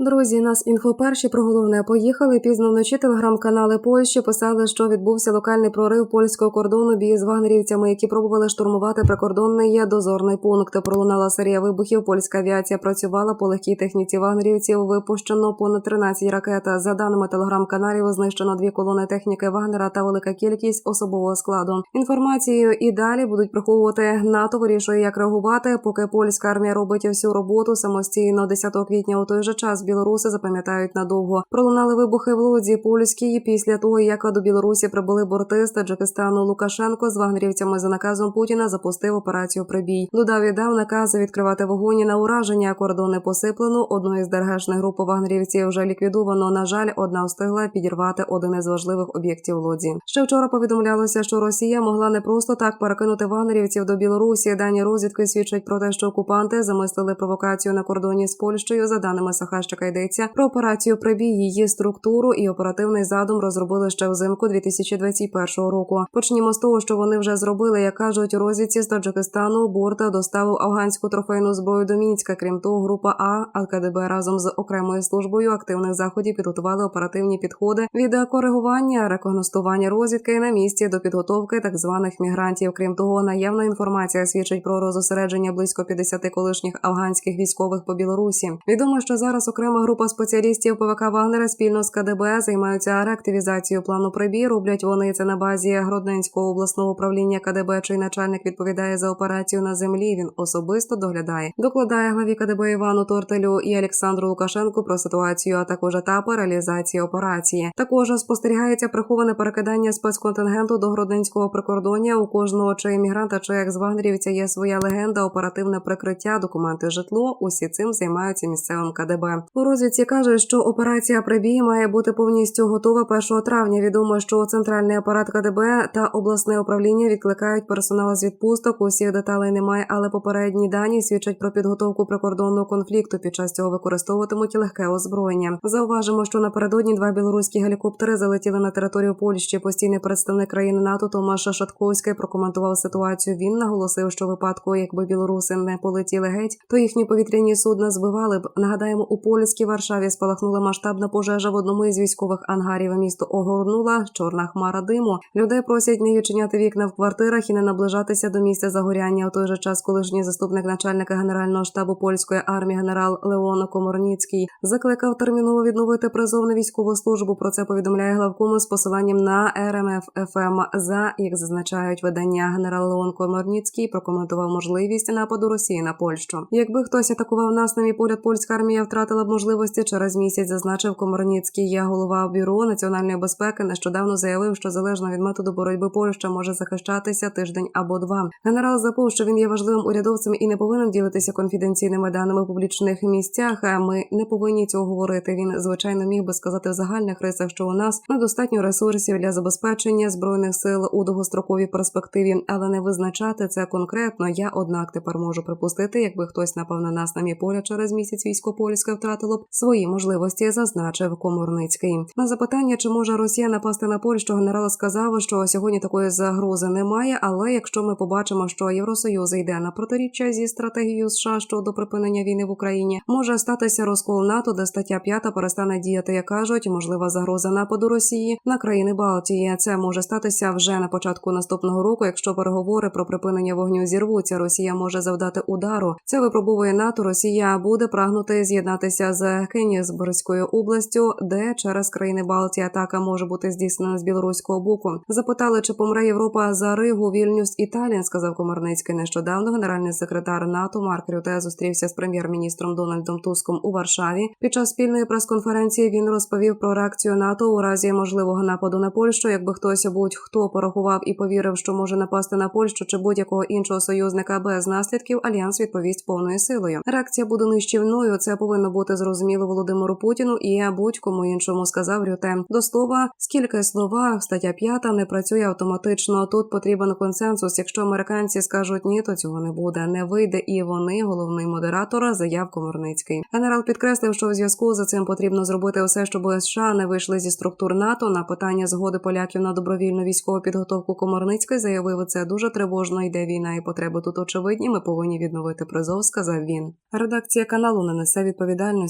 Друзі, нас інфо перші про головне поїхали. Пізно вночі телеграм-канали Польщі писали, що відбувся локальний прорив польського кордону бій з вагнерівцями, які пробували штурмувати прикордонний дозорний пункт. Пролунала серія вибухів. Польська авіація працювала по легкій техніці вагнерівців. Випущено понад 13 ракет. За даними телеграм-каналів, знищено дві колони техніки Вагнера та велика кількість особового складу. Інформацію і далі будуть приховувати. НАТО вирішує, як реагувати, поки польська армія робить всю роботу самостійно. 10 квітня у той же час білоруси запам'ятають надовго. Пролунали вибухи в Лодзі польській після того, як до Білорусі прибули борти з Таджикистану. Лукашенко з вагнерівцями за наказом Путіна запустив операцію Прибій. Додав і дав наказ відкривати вогонь на ураження. Кордони посиплено. Одну із дергешних груп вагнерівців вже ліквідовано. На жаль, одна встигла підірвати один із важливих об'єктів Лодзі. Ще вчора повідомлялося, що Росія могла не просто так перекинути вагнерівців до Білорусі. Дані розвідки свідчать про те, що окупанти замислили провокацію на кордоні з Польщею. За даними Сахащика, йдеться про операцію Прибій, її структуру і оперативний задум розробили ще взимку 2021 року. Почнімо з того, що вони вже зробили, як кажуть у розвідці з Таджикистану. Борта доставив афганську трофейну зброю до Мінська. Крім того, група А АКДБ разом з окремою службою активних заходів підготували оперативні підходи від коригування, рекогностування розвідки на місці до підготовки так званих мігрантів. Крім того, наявна інформація свідчить про розосередження близько 50 колишніх афганських військових по Білорусі. Відомо, що зараз окрема група спеціалістів ПВК Вагнера спільно з КДБ займаються реактивізацією плану прибій. Роблять вони це на базі Гродненського обласного управління КДБ, чий начальник відповідає за операцію на землі. Він особисто доглядає. Докладає главі КДБ Івану Тортелю і Олександру Лукашенку про ситуацію, а також етапи реалізації операції. Також спостерігається приховане перекидання спецконтингенту до Гродненського прикордоння. У кожного чи емігранта, чи як з вагнерівця є своя легенда, оперативне прикриття, документи, житло. Усі цим займаються місцевим КДБ. У розвідці кажуть, що операція прибій має бути повністю готова 1 травня. Відомо, що центральний апарат КДБ та обласне управління відкликають персонал з відпусток. Усіх деталей немає, але попередні дані свідчать про підготовку прикордонного конфлікту. Під час цього використовуватимуть легке озброєння. Зауважимо, що напередодні два білоруські гелікоптери залетіли на територію Польщі. Постійний представник країни НАТО Томаш Шатковський прокоментував ситуацію. Він наголосив, що випадку, якби білоруси не полетіли геть, то їхні повітряні судна збивали б. Нагадаємо, у польській Варшаві спалахнула масштабна пожежа в одному із військових ангарів. Місто огорнула чорна хмара диму. Людей просять не відчиняти вікна в квартирах і не наближатися до місця загоряння. У той же час колишній заступник начальника генерального штабу польської армії генерал Леон Коморніцький закликав терміново відновити призов на військову службу. Про це повідомляє главкому з посиланням на РМФ ФМ. За як зазначають видання генерал Леон Коморніцький прокоментував можливість нападу Росії на Польщу. Якби хтось атакував нас на мій погляд, польська армія втратила б можливості через місяць. Зазначив Комарніцький. Я голова бюро національної безпеки. Нещодавно заявив, що залежно від методу боротьби Польща може захищатися тиждень або два. Генерал запов, що він є важливим урядовцем і не повинен ділитися конфіденційними даними в публічних місцях. Ми не повинні цього говорити. Він звичайно міг би сказати в загальних рисах, що у нас недостатньо ресурсів для забезпечення збройних сил у довгостроковій перспективі, але не визначати це конкретно. Я однак тепер можу припустити, якби хтось напав на нас на мій поля через місяць військо польське втратило б свої можливості, зазначив Коморницький. На запитання, чи може Росія напасти на Польщу, генерал сказав, що сьогодні такої загрози немає. Але якщо ми побачимо, що Євросоюз йде на протиріччя зі стратегією США щодо припинення війни в Україні, може статися розкол НАТО, де стаття 5 перестане діяти, як кажуть, можлива загроза нападу Росії на країни Балтії. Це може статися вже на початку наступного року. Якщо переговори про припинення вогню зірвуться, Росія може завдати удару. Це випробовує НАТО. Росія буде прагнути з'єднатися з Кенігсбурзькою областю, де через країни Балтії атака може бути здійснена з білоруського боку. Запитали, чи помре Європа за Ригу, Вільнюс і Талін, сказав Комарницький. Нещодавно генеральний секретар НАТО Марк Рюте зустрівся з прем'єр-міністром Дональдом Туском у Варшаві. Під час спільної прес-конференції він розповів про реакцію НАТО у разі можливого нападу на Польщу. Якби хтось будь-хто порахував і повірив, що може напасти на Польщу чи будь-якого іншого союзника без наслідків, альянс відповість повною силою. Реакція буде нищівною. Це повинно бути зрозуміло Володимиру Путіну і будь-кому іншому, сказав Рюте. До слова, скільки слова, стаття 5 не працює автоматично. Тут потрібен консенсус. Якщо американці скажуть ні, то цього не буде. Не вийде і вони, головний модератор, заяв Комарницький. Генерал підкреслив, що у зв'язку з цим потрібно зробити все, щоб США не вийшли зі структур НАТО. На питання згоди поляків на добровільну військову підготовку Комарницький заявив, це дуже тривожно. Йде війна, і потреби тут очевидні. Ми повинні відновити призов. Сказав він. Редакція каналу не несе відповідальності.